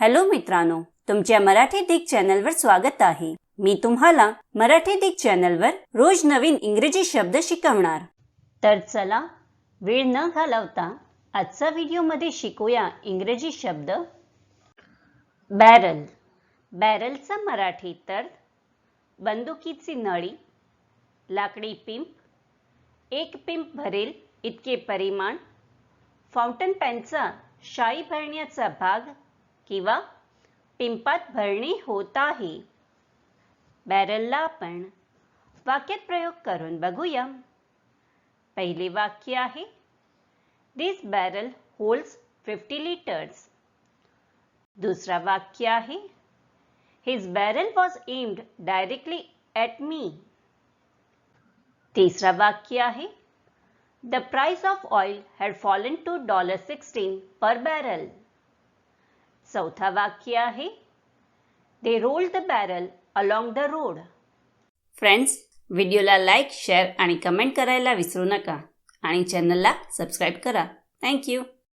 Hello मित्रांनो तुमच्या मराठी दिग चॅनलवर स्वागत आहे. मी तुम्हाला मराठी दिग चॅनलवर रोज नवीन इंग्रजी शब्द शिकवणार. तर चला वेळ न घालवता आजचा व्हिडिओमध्ये शिकूया इंग्रजी शब्द. बॅरल. बॅरलचा मराठी तर बंदुकीची नळी लाकडी पिंप एक पिंप भरेल इतके परिमाण फाउंटन पॅनचा शाई भरण्याचा भाग किंवा पिंपात भरणे होत आहे बॅरलला आपण वाक्यात प्रयोग करून बघूया. पहिले वाक्य आहे this barrel holds fifty litres दुसरा वाक्य आहे his barrel was aimed directly at me तिसरा वाक्य आहे the price of oil had fallen to dollar sixteen per barrel चौथा वाक्य आहे. They roll the barrel along the road friends व्हिडिओला लाईक शेअर आणि कमेंट करायला विसरू नका. आणि चॅनलला सबस्क्राईब करा. थँक्यू